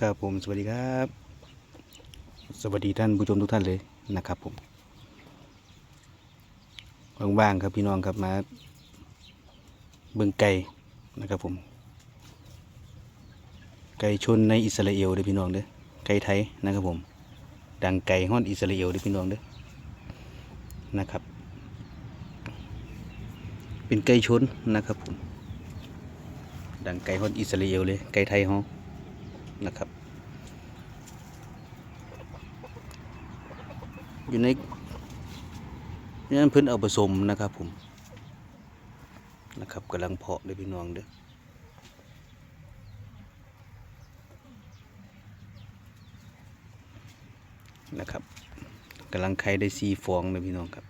ครับผมสวัสดีครับ สวัสดีท่านผู้ชมทุกท่านเลยนะครับผมว่างๆครับพี่น้องครับมาเบิ่งไก่นะครับผม ไก่ชนในอิสราเอลเด้อพี่น้องเด้อไก่ไทยนะครับผม ดังไก่ฮ้อนอิสราเอลเด้อพี่น้องเด้อนะครับ เป็นไก่ชนนะครับผม ดังไก่ฮ้อนอิสราเอลเลยไก่ไทยฮ้อง นะครับ อยู่ในนี่นั่นพิ่นเอาผสมนะครับผมนะครับกำลังเพาะเลยพี่น้องเด้อนะครับกำลังไข่ได้สีฟองเลยพี่น้องครับ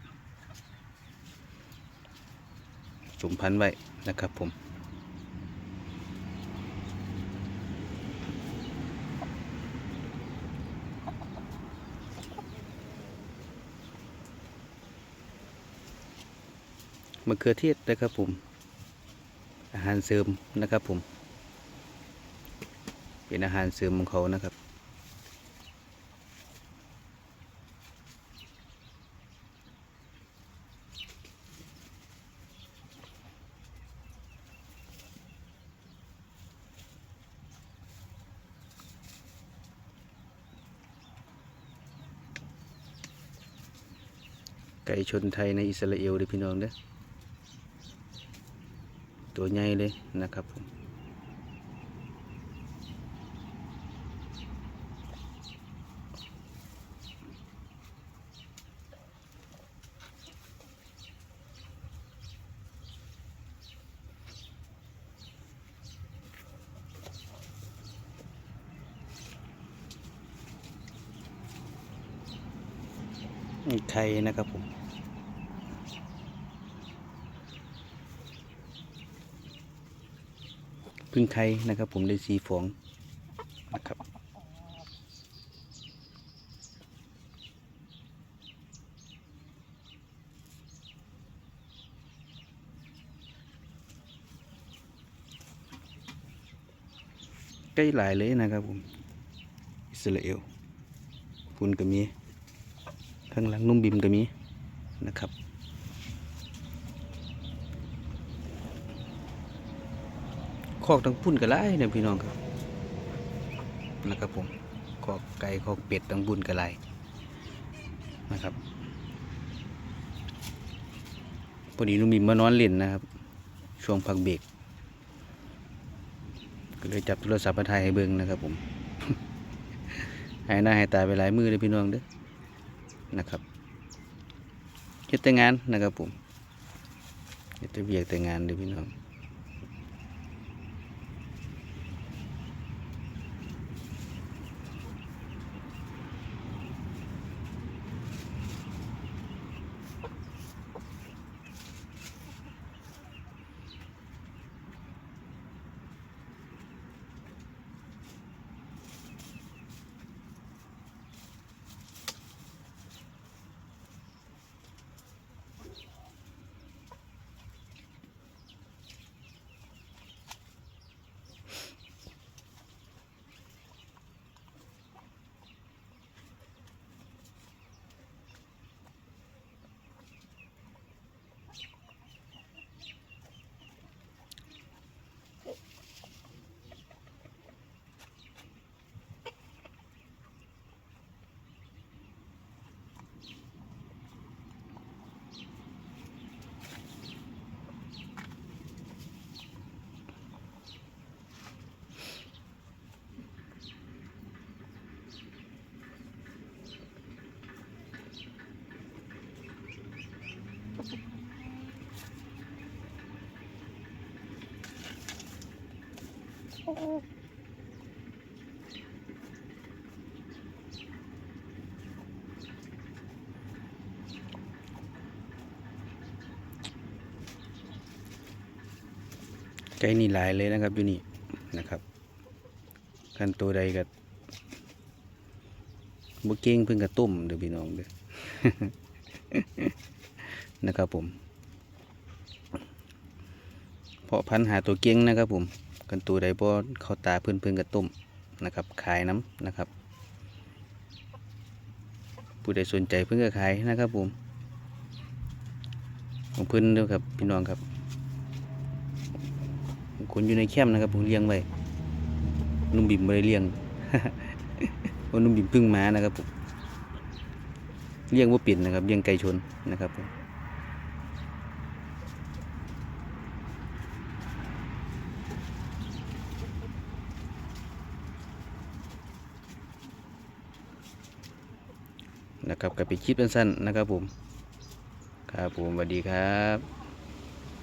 สมพันธุ์ไว้นะครับผม มะเขือเทศนะครับผม อาหารเสริมนะครับผม เป็นอาหารเสริมของเขานะครับไก่ชนไทยในอิสราเอลเด้พี่น้องเด้อ ตัวใหญ่เลยนะครับผมไข่นะครับผม พึ่งไข่นะครับ ผมได้สีฟองนะครับใกล้หลายเลยนะครับผม อิสราเอลพุ่นก็มี ข้างหลังนุ่มบิมก็มีนะครับ คอกทั้งพุ่นก็ไล่นี่ยพี่น้องครับนะครับผมคอกไก่คอกเป็ดทั้งบุญก็ไล่นะครับพอดีลุงมิมมานอนเล่นนะครับ ช่วงพักเบรกก็เลยจับโทรศัพท์มาถ่ายให้เบิ่งนะครับผมหายหน้าหายตาไปหลายมือเลยพี่น้องเด้อนะครับเฮ็ดแต่งานนะครับผมเฮ็ดแต่เบียกแต่งานเด้อพี่น้อง ไก่นี่หลายเลยนะครับอยู่นี่นะครับกันตัวใดกับบุเก้งเพิ่งกระตุ้มเดี๋ยวพี่น้องเด้อนะครับผม เพาะพันธุ์หาตัวเก้งนะครับผม กันตัวใดบ่เข้าตาเพื่อนเพื่อนกระตุ้มนะครับขายน้ำนะครับ ผู้ใดสนใจเพิ่งก็ขายนะครับผมของเพิ่อนด้อครับพี่น้องครับคนอยู่ในแคมป์นะครับผมเลี้ยงไว้นุ่มบิ่มไม่ได้เลี้ยงเพราะนุ่มบิ่มพึ่งมานะครับผมเลี้ยงว่าปลี่นนะครับเลี้ยงไก่ชนนะครับผม นะครับกับไปคลิปสั้นๆนะครับผม ครับผมสวัสดีครับ